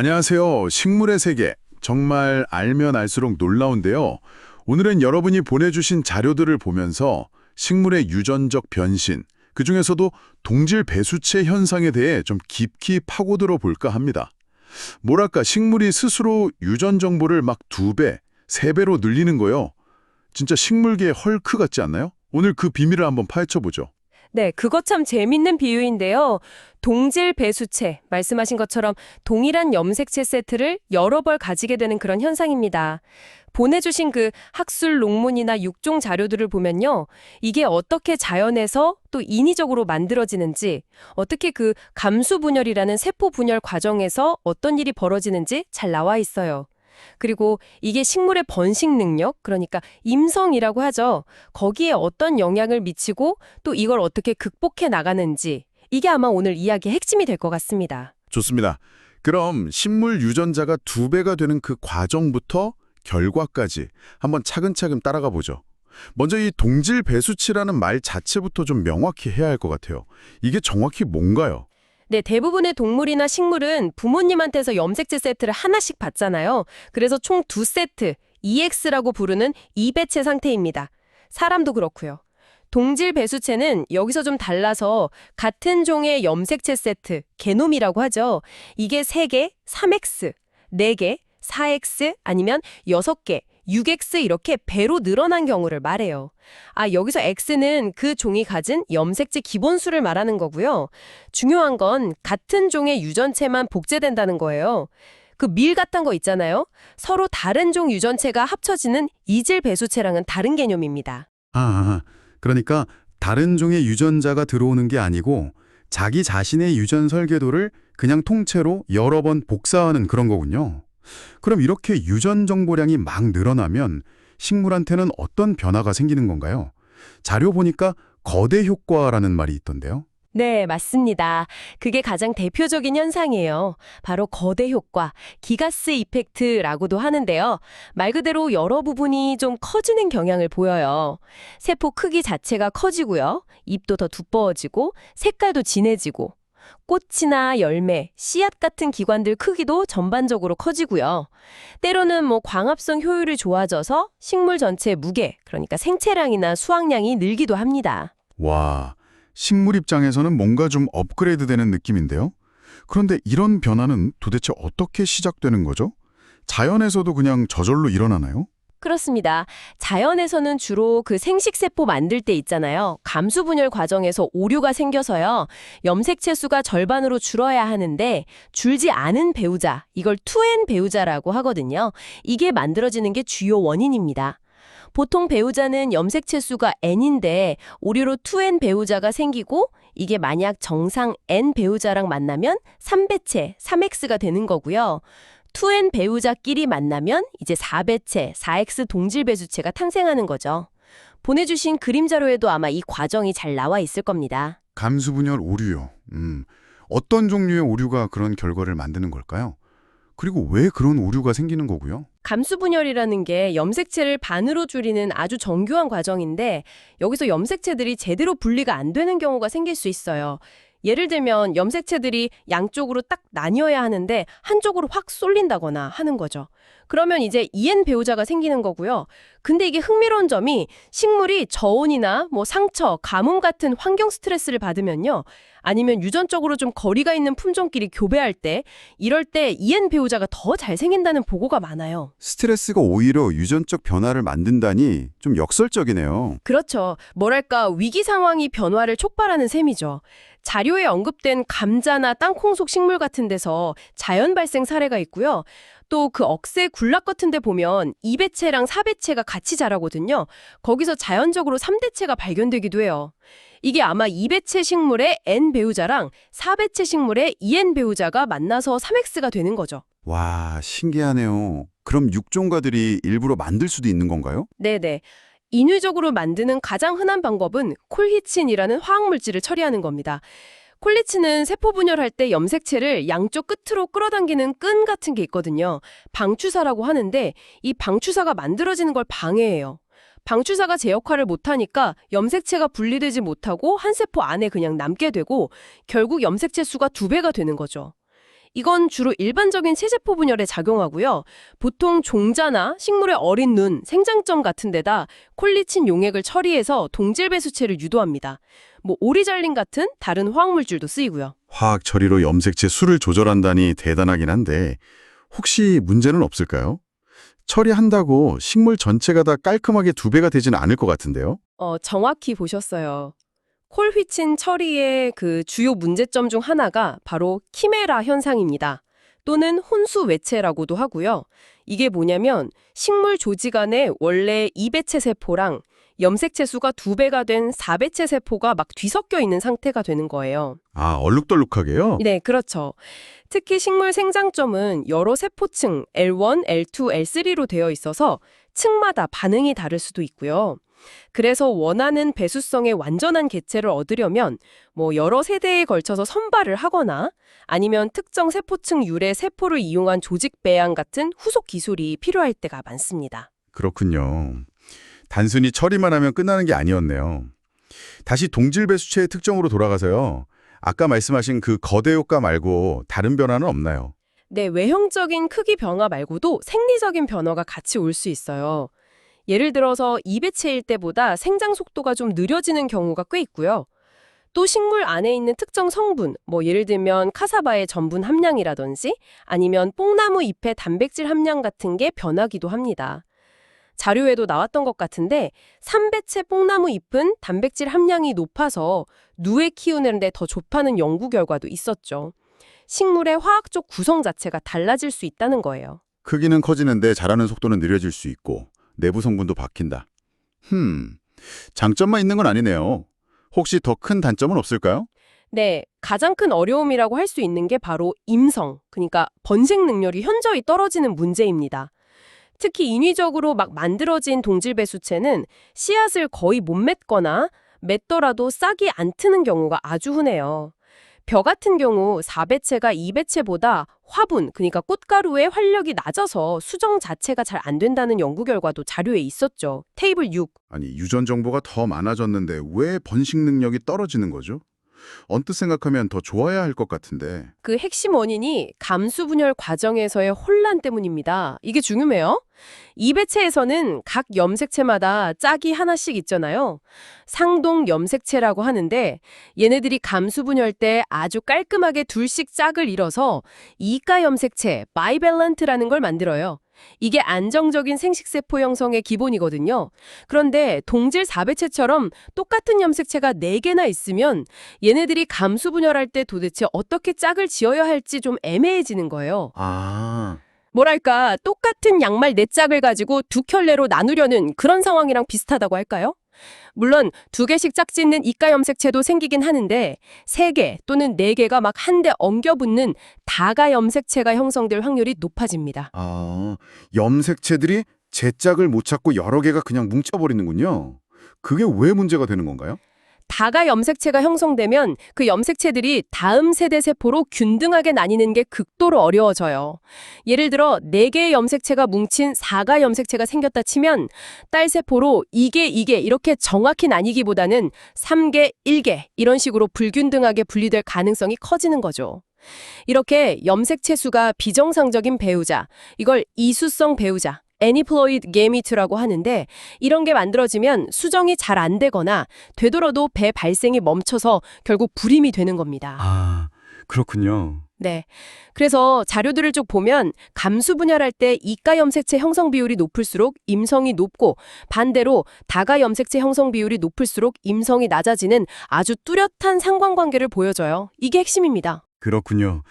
안녕하세요. 식물의 세계. 정말 알면 알수록 놀라운데요. 오늘은 여러분이 보내주신 자료들을 보면서 식물의 유전적 변신, 그 중에서도 동질 배수체 현상에 대해 좀 깊이 파고들어 볼까 합니다. 뭐랄까, 식물이 스스로 유전 정보를 막 두 배, 세 배로 늘리는 거요. 진짜 식물계의 헐크 같지 않나요? 오늘 그 비밀을 한번 파헤쳐 보죠. 네, 그거 참 재밌는 비유인데요. 동질 배수체, 말씀하신 것처럼 동일한 염색체 세트를 여러 벌 가지게 되는 그런 현상입니다. 보내주신 그 학술 논문이나 육종 자료들을 보면요. 이게 어떻게 자연에서 또 인위적으로 만들어지는지, 어떻게 그 감수 분열이라는 세포 분열 과정에서 어떤 일이 벌어지는지 잘 나와 있어요. 그리고 이게 식물의 번식 능력, 그러니까 임성이라고 하죠. 거기에 어떤 영향을 미치고 또 이걸 어떻게 극복해 나가는지 이게 아마 오늘 이야기의 핵심이 될 것 같습니다. 좋습니다. 그럼 식물 유전자가 두 배가 되는 그 과정부터 결과까지 한번 차근차근 따라가 보죠. 먼저 이 동질 배수치라는 말 자체부터 좀 명확히 해야 할 것 같아요. 이게 정확히 뭔가요? 네, 대부분의 동물이나 식물은 부모님한테서 염색체 세트를 하나씩 받잖아요. 그래서 총 두 세트, EX라고 부르는 이배체 상태입니다. 사람도 그렇고요. 동질 배수체는 여기서 좀 달라서 같은 종의 염색체 세트, 게놈이라고 하죠. 이게 3개, 3X, 4개, 4X 아니면 6개, 6X 이렇게 배로 늘어난 경우를 말해요. 아, 여기서 X는 그 종이 가진 염색체 기본수를 말하는 거고요. 중요한 건 같은 종의 유전체만 복제된다는 거예요. 그 밀 같은 거 있잖아요. 서로 다른 종 유전체가 합쳐지는 이질 배수체랑은 다른 개념입니다. 아, 그러니까 다른 종의 유전자가 들어오는 게 아니고 자기 자신의 유전 설계도를 그냥 통째로 여러 번 복사하는 그런 거군요. 그럼 이렇게 유전 정보량이 막 늘어나면 식물한테는 어떤 변화가 생기는 건가요? 자료 보니까 거대 효과라는 말이 있던데요. 네, 맞습니다. 그게 가장 대표적인 현상이에요. 바로 거대 효과, 기가스 이펙트라고도 하는데요. 말 그대로 여러 부분이 좀 커지는 경향을 보여요. 세포 크기 자체가 커지고요. 잎도 더 두꺼워지고 색깔도 진해지고 꽃이나 열매, 씨앗 같은 기관들 크기도 전반적으로 커지고요. 때로는 뭐 광합성 효율이 좋아져서 식물 전체 무게, 그러니까 생체량이나 수확량이 늘기도 합니다. 와, 식물 입장에서는 뭔가 좀 업그레이드 되는 느낌인데요. 그런데 이런 변화는 도대체 어떻게 시작되는 거죠? 자연에서도 그냥 저절로 일어나나요? 그렇습니다. 자연에서는 주로 그 생식세포 만들 때 있잖아요. 감수 분열 과정에서 오류가 생겨서요. 염색체 수가 절반으로 줄어야 하는데 줄지 않은 배우자, 이걸 투엔 배우자라고 하거든요. 이게 만들어지는 게 주요 원인입니다. 보통 배우자는 염색체 수가 n인데 오류로 2n 배우자가 생기고 이게 만약 정상 n 배우자랑 만나면 3배체, 3x가 되는 거고요. 2n 배우자끼리 만나면 이제 4배체, 4x 동질 배수체가 탄생하는 거죠. 보내주신 그림 자료에도 아마 이 과정이 잘 나와 있을 겁니다. 감수분열 오류요. 음, 어떤 종류의 오류가 그런 결과를 만드는 걸까요? 그리고 왜 그런 오류가 생기는 거고요? 감수분열이라는 게 염색체를 반으로 줄이는 아주 정교한 과정인데 여기서 염색체들이 제대로 분리가 안 되는 경우가 생길 수 있어요. 예를 들면 염색체들이 양쪽으로 딱 나뉘어야 하는데 한쪽으로 확 쏠린다거나 하는 거죠. 그러면 이제 EN 배우자가 생기는 거고요. 근데 이게 흥미로운 점이 식물이 저온이나 뭐 상처, 가뭄 같은 환경 스트레스를 받으면요. 아니면 유전적으로 좀 거리가 있는 품종끼리 교배할 때 이럴 때 EN 배우자가 더 잘 생긴다는 보고가 많아요. 스트레스가 오히려 유전적 변화를 만든다니 좀 역설적이네요. 그렇죠. 뭐랄까 위기 상황이 변화를 촉발하는 셈이죠. 자료에 언급된 감자나 땅콩 속 식물 같은 데서 자연 발생 사례가 있고요. 또 그 억새 굴락 같은 데 보면 2배체랑 4배체가 같이 자라거든요. 거기서 자연적으로 3대체가 발견되기도 해요. 이게 아마 2배체 식물의 N 배우자랑 4배체 식물의 EN 배우자가 만나서 3X가 되는 거죠. 와, 신기하네요. 그럼 육종가들이 일부러 만들 수도 있는 건가요? 네네. 인위적으로 만드는 가장 흔한 방법은 콜히친이라는 화학물질을 처리하는 겁니다. 콜리친은 세포 분열할 때 염색체를 양쪽 끝으로 끌어당기는 끈 같은 게 있거든요. 방추사라고 하는데 이 방추사가 만들어지는 걸 방해해요. 방추사가 제 역할을 못하니까 염색체가 분리되지 못하고 한 세포 안에 그냥 남게 되고 결국 염색체 수가 두 배가 되는 거죠. 이건 주로 일반적인 세세포 분열에 작용하고요. 보통 종자나 식물의 어린 눈, 생장점 같은 데다 콜리친 용액을 처리해서 동질 배수체를 유도합니다. 뭐 오리잘린 같은 다른 화학물질도 쓰이고요. 화학 처리로 염색체 수를 조절한다니 대단하긴 한데 혹시 문제는 없을까요? 처리한다고 식물 전체가 다 깔끔하게 두 배가 되지는 않을 것 같은데요? 어, 정확히 보셨어요. 콜휘친 처리의 그 주요 문제점 중 하나가 바로 키메라 현상입니다. 또는 혼수 외체라고도 하고요. 이게 뭐냐면 식물 조직 안에 원래 이배체 세포랑 염색체 수가 두 배가 된 사배체 세포가 막 뒤섞여 있는 상태가 되는 거예요. 아, 얼룩덜룩하게요? 네, 그렇죠. 특히 식물 생장점은 여러 세포층 L1, L2, L3로 되어 있어서 층마다 반응이 다를 수도 있고요. 그래서 원하는 배수성의 완전한 개체를 얻으려면 뭐 여러 세대에 걸쳐서 선발을 하거나 아니면 특정 세포층 유래 세포를 이용한 조직 배양 같은 후속 기술이 필요할 때가 많습니다. 그렇군요. 단순히 처리만 하면 끝나는 게 아니었네요. 다시 동질 배수체의 특정으로 돌아가서요. 아까 말씀하신 그 거대 효과 말고 다른 변화는 없나요? 네, 외형적인 크기 변화 말고도 생리적인 변화가 같이 올 수 있어요. 예를 들어서 이배체일 때보다 생장 속도가 좀 느려지는 경우가 꽤 있고요. 또 식물 안에 있는 특정 성분, 뭐 예를 들면 카사바의 전분 함량이라든지 아니면 뽕나무 잎의 단백질 함량 같은 게 변하기도 합니다. 자료에도 나왔던 것 같은데 삼배체 뽕나무 잎은 단백질 함량이 높아서 누에 키우는데 더 좋다는 연구 결과도 있었죠. 식물의 화학적 구성 자체가 달라질 수 있다는 거예요. 크기는 커지는데 자라는 속도는 느려질 수 있고 내부 성분도 바뀐다. 흠, 장점만 있는 건 아니네요. 혹시 더 큰 단점은 없을까요? 네, 가장 큰 어려움이라고 할 수 있는 게 바로 임성, 그러니까 번식 능력이 현저히 떨어지는 문제입니다. 특히 인위적으로 막 만들어진 동질 배수체는 씨앗을 거의 못 맺거나 맺더라도 싹이 안 트는 경우가 아주 흔해요. 벼 같은 경우 4배체가 2배체보다 화분, 그러니까 꽃가루의 활력이 낮아서 수정 자체가 잘 안 된다는 연구 결과도 자료에 있었죠. 테이블 6. 아니, 유전 정보가 더 많아졌는데 왜 번식 능력이 떨어지는 거죠? 언뜻 생각하면 더 좋아야 할 것 같은데. 그 핵심 원인이 감수 분열 과정에서의 혼란 때문입니다. 이게 중요해요. 이 배체에서는 각 염색체마다 짝이 하나씩 있잖아요. 상동 염색체라고 하는데 얘네들이 감수 분열 때 아주 깔끔하게 둘씩 짝을 이뤄서 이가 염색체, 바이밸런트라는 걸 만들어요. 이게 안정적인 생식세포 형성의 기본이거든요. 그런데 동질 4배체처럼 똑같은 염색체가 4개나 있으면 얘네들이 감수 분열할 때 도대체 어떻게 짝을 지어야 할지 좀 애매해지는 거예요. 아, 뭐랄까 똑같은 양말 네 짝을 가지고 두 켤레로 나누려는 그런 상황이랑 비슷하다고 할까요? 물론 두 개씩 짝짓는 이가 염색체도 생기긴 하는데 세 개 또는 네 개가 막 한 대 엉겨붙는 다가 염색체가 형성될 확률이 높아집니다. 아, 염색체들이 제 짝을 못 찾고 여러 개가 그냥 뭉쳐버리는군요. 그게 왜 문제가 되는 건가요? 다가 염색체가 형성되면 그 염색체들이 다음 세대 세포로 균등하게 나뉘는 게 극도로 어려워져요. 예를 들어 4개의 염색체가 뭉친 4가 염색체가 생겼다 치면 딸 세포로 2개, 2개 이렇게 정확히 나뉘기보다는 3개, 1개 이런 식으로 불균등하게 분리될 가능성이 커지는 거죠. 이렇게 염색체 수가 비정상적인 배우자, 이걸 이수성 배우자, 애니플로이드 게미트라고 하는데 이런 게 만들어지면 수정이 잘 안 되거나 되더라도 배 발생이 멈춰서 결국 불임이 되는 겁니다. 아, 그렇군요. 네. 그래서 자료들을 쭉 보면 감수 분열할 때 이가 염색체 형성 비율이 높을수록 임성이 높고 반대로 다가 염색체 형성 비율이 높을수록 임성이 낮아지는 아주 뚜렷한 상관관계를 보여줘요. 이게 핵심입니다. 그렇군요.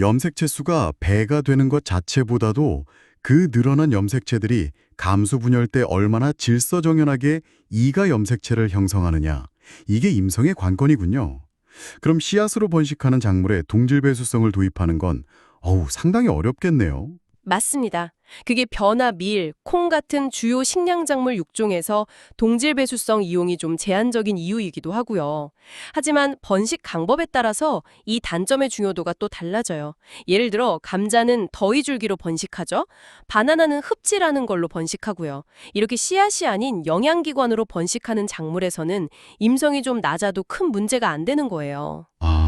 염색체 수가 배가 되는 것 자체보다도 그 늘어난 염색체들이 감수 분열 때 얼마나 질서정연하게 이가 염색체를 형성하느냐. 이게 임성의 관건이군요. 그럼 씨앗으로 번식하는 작물에 동질 배수성을 도입하는 건 어우, 상당히 어렵겠네요. 맞습니다. 그게 벼나 밀, 콩 같은 주요 식량작물 육종에서 동질 배수성 이용이 좀 제한적인 이유이기도 하고요. 하지만 번식 방법에 따라서 이 단점의 중요도가 또 달라져요. 예를 들어 감자는 더위 줄기로 번식하죠. 바나나는 흡지라는 걸로 번식하고요. 이렇게 씨앗이 아닌 영양기관으로 번식하는 작물에서는 임성이 좀 낮아도 큰 문제가 안 되는 거예요. 아,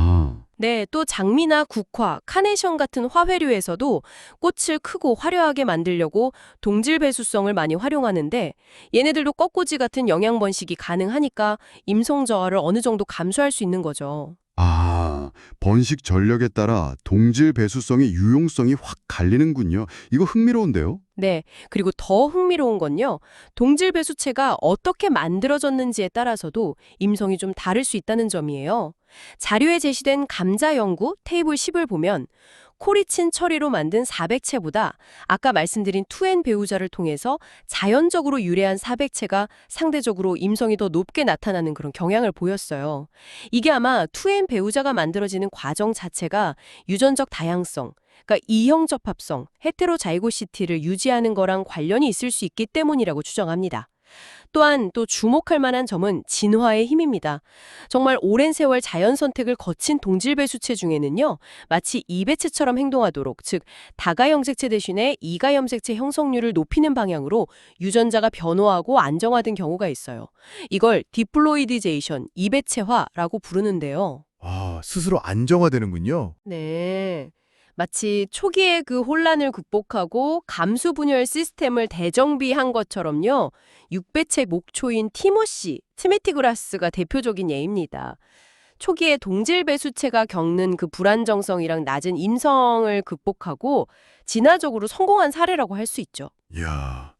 네, 또 장미나 국화, 카네이션 같은 화훼류에서도 꽃을 크고 화려하게 만들려고 동질 배수성을 많이 활용하는데 얘네들도 꺾꽂이 같은 영양 번식이 가능하니까 임성 저하를 어느 정도 감수할 수 있는 거죠. 아, 번식 전력에 따라 동질 배수성의 유용성이 확 갈리는군요. 이거 흥미로운데요? 네, 그리고 더 흥미로운 건요. 동질 배수체가 어떻게 만들어졌는지에 따라서도 임성이 좀 다를 수 있다는 점이에요. 자료에 제시된 감자 연구 테이블 10을 보면 코리친 처리로 만든 400채보다 아까 말씀드린 투엔 배우자를 통해서 자연적으로 유래한 400채가 상대적으로 임성이 더 높게 나타나는 그런 경향을 보였어요. 이게 아마 투엔 배우자가 만들어지는 과정 자체가 유전적 다양성, 그러니까 이형 접합성, 헤테로자이고시티를 유지하는 거랑 관련이 있을 수 있기 때문이라고 추정합니다. 또한 또 주목할 만한 점은 진화의 힘입니다. 정말 오랜 세월 자연 선택을 거친 동질 배수체 중에는요. 마치 이배체처럼 행동하도록 즉 다가 염색체 대신에 이가 염색체 형성률을 높이는 방향으로 유전자가 변화하고 안정화된 경우가 있어요. 이걸 디플로이디제이션, 이배체화라고 부르는데요. 아, 스스로 안정화되는군요. 네. 마치 초기의 그 혼란을 극복하고 감수 분열 시스템을 대정비한 것처럼요. 육배체 목초인 티모시, 티메티그라스가 대표적인 예입니다. 초기에 동질 배수체가 겪는 그 불안정성이랑 낮은 임성을 극복하고 진화적으로 성공한 사례라고 할 수 있죠. 이야,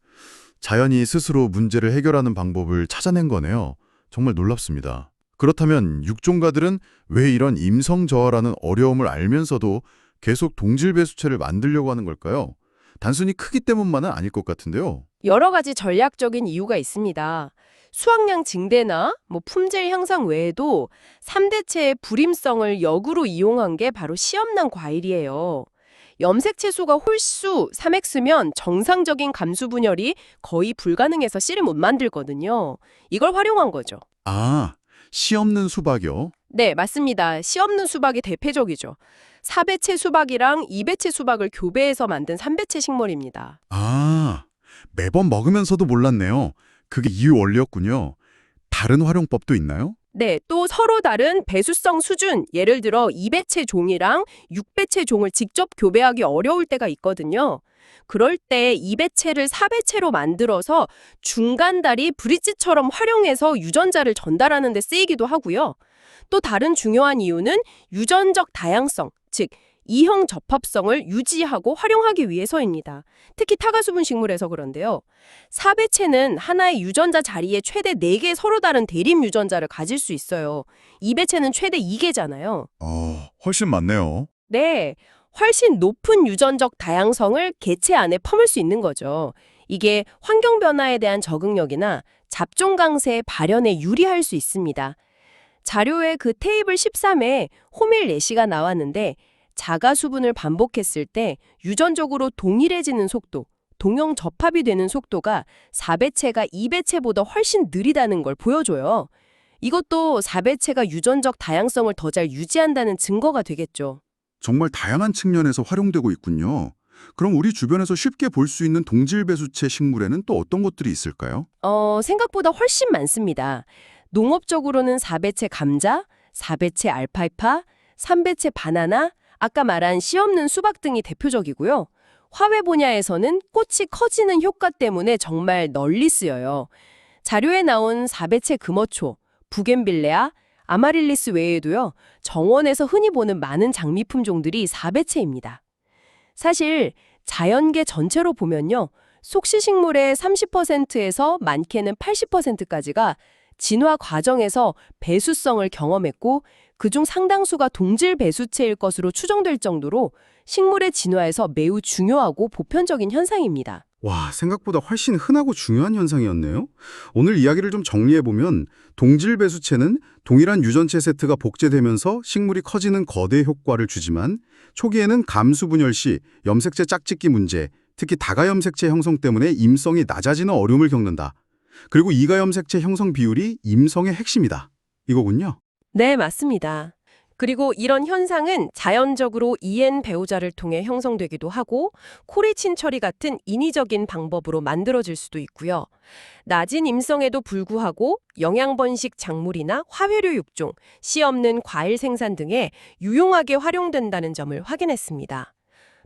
자연이 스스로 문제를 해결하는 방법을 찾아낸 거네요. 정말 놀랍습니다. 그렇다면 육종가들은 왜 이런 임성 저하라는 어려움을 알면서도 계속 동질 배수체를 만들려고 하는 걸까요? 단순히 크기 때문만은 아닐 것 같은데요. 여러 가지 전략적인 이유가 있습니다. 수확량 증대나 뭐 품질 향상 외에도 3대체의 불임성을 역으로 이용한 게 바로 시험난 과일이에요. 염색 채소가 홀수, 3X면 정상적인 감수 분열이 거의 불가능해서 씨를 못 만들거든요. 이걸 활용한 거죠. 아, 씨 없는 수박이요? 네, 맞습니다. 씨 없는 수박이 대표적이죠. 4배체 수박이랑 2배체 수박을 교배해서 만든 3배체 식물입니다. 아, 매번 먹으면서도 몰랐네요. 그게 이유 원리였군요. 다른 활용법도 있나요? 네, 또 서로 다른 배수성 수준, 예를 들어 2배체 종이랑 6배체 종을 직접 교배하기 어려울 때가 있거든요. 그럴 때 2배체를 4배체로 만들어서 중간 다리 브릿지처럼 활용해서 유전자를 전달하는 데 쓰이기도 하고요. 또 다른 중요한 이유는 유전적 다양성, 즉 이형 접합성을 유지하고 활용하기 위해서입니다. 특히 타가수분 식물에서 그런데요. 4배체는 하나의 유전자 자리에 최대 4개 서로 다른 대립 유전자를 가질 수 있어요. 2배체는 최대 2개잖아요. 어, 훨씬 많네요. 네, 훨씬 높은 유전적 다양성을 개체 안에 품을 수 있는 거죠. 이게 환경 변화에 대한 적응력이나 잡종 강세의 발현에 유리할 수 있습니다. 자료에 그 테이블 13에 호밀 예시가 나왔는데 자가 수분을 반복했을 때 유전적으로 동일해지는 속도, 동형 접합이 되는 속도가 4배체가 2배체보다 훨씬 느리다는 걸 보여줘요. 이것도 4배체가 유전적 다양성을 더 잘 유지한다는 증거가 되겠죠. 정말 다양한 측면에서 활용되고 있군요. 그럼 우리 주변에서 쉽게 볼 수 있는 동질 배수체 식물에는 또 어떤 것들이 있을까요? 어, 생각보다 훨씬 많습니다. 농업적으로는 4배체 감자, 4배체 알파이파, 3배체 바나나, 아까 말한 씨 없는 수박 등이 대표적이고요. 화훼 분야에서는 꽃이 커지는 효과 때문에 정말 널리 쓰여요. 자료에 나온 4배체 금어초, 부겐빌레아, 아마릴리스 외에도요. 정원에서 흔히 보는 많은 장미 품종들이 4배체입니다. 사실 자연계 전체로 보면요. 속시식물의 30%에서 많게는 80%까지가 진화 과정에서 배수성을 경험했고 그중 상당수가 동질 배수체일 것으로 추정될 정도로 식물의 진화에서 매우 중요하고 보편적인 현상입니다. 와, 생각보다 훨씬 흔하고 중요한 현상이었네요. 오늘 이야기를 좀 정리해보면 동질 배수체는 동일한 유전체 세트가 복제되면서 식물이 커지는 거대 효과를 주지만 초기에는 감수 분열 시 염색체 짝짓기 문제, 특히 다가 염색체 형성 때문에 임성이 낮아지는 어려움을 겪는다. 그리고 이가 염색체 형성 비율이 임성의 핵심이다. 이거군요. 네, 맞습니다. 그리고 이런 현상은 자연적으로 EN 배우자를 통해 형성되기도 하고 코리친 처리 같은 인위적인 방법으로 만들어질 수도 있고요. 낮은 임성에도 불구하고 영양번식 작물이나 화훼류 육종, 씨 없는 과일 생산 등에 유용하게 활용된다는 점을 확인했습니다.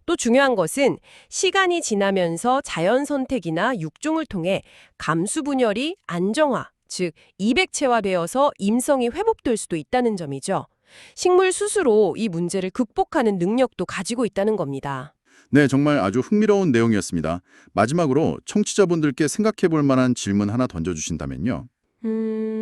또 중요한 것은 시간이 지나면서 자연 선택이나 육종을 통해 감수 분열이 안정화, 즉 이백체화 되어서 임성이 회복될 수도 있다는 점이죠. 식물 스스로 이 문제를 극복하는 능력도 가지고 있다는 겁니다. 네, 정말 아주 흥미로운 내용이었습니다. 마지막으로 청취자분들께 생각해 볼 만한 질문 하나 던져주신다면요. 음,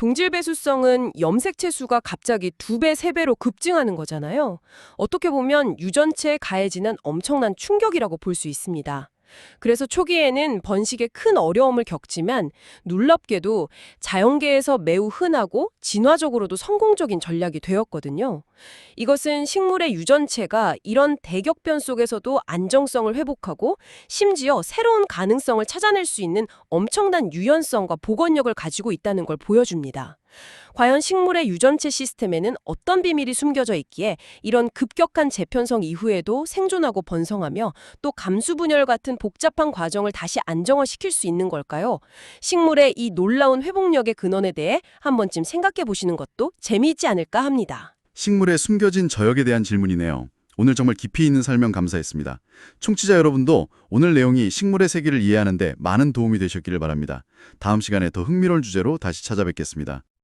동질 배수성은 염색체 수가 갑자기 두 배, 세 배로 급증하는 거잖아요. 어떻게 보면 유전체에 가해지는 엄청난 충격이라고 볼 수 있습니다. 그래서 초기에는 번식에 큰 어려움을 겪지만 놀랍게도 자연계에서 매우 흔하고 진화적으로도 성공적인 전략이 되었거든요. 이것은 식물의 유전체가 이런 대격변 속에서도 안정성을 회복하고 심지어 새로운 가능성을 찾아낼 수 있는 엄청난 유연성과 복원력을 가지고 있다는 걸 보여줍니다. 과연 식물의 유전체 시스템에는 어떤 비밀이 숨겨져 있기에 이런 급격한 재편성 이후에도 생존하고 번성하며 또 감수분열 같은 복잡한 과정을 다시 안정화시킬 수 있는 걸까요? 식물의 이 놀라운 회복력의 근원에 대해 한 번쯤 생각해 보시는 것도 재미있지 않을까 합니다. 식물의 숨겨진 저역에 대한 질문이네요. 오늘 정말 깊이 있는 설명 감사했습니다. 청취자 여러분도 오늘 내용이 식물의 세계를 이해하는 데 많은 도움이 되셨기를 바랍니다. 다음 시간에 더 흥미로운 주제로 다시 찾아뵙겠습니다.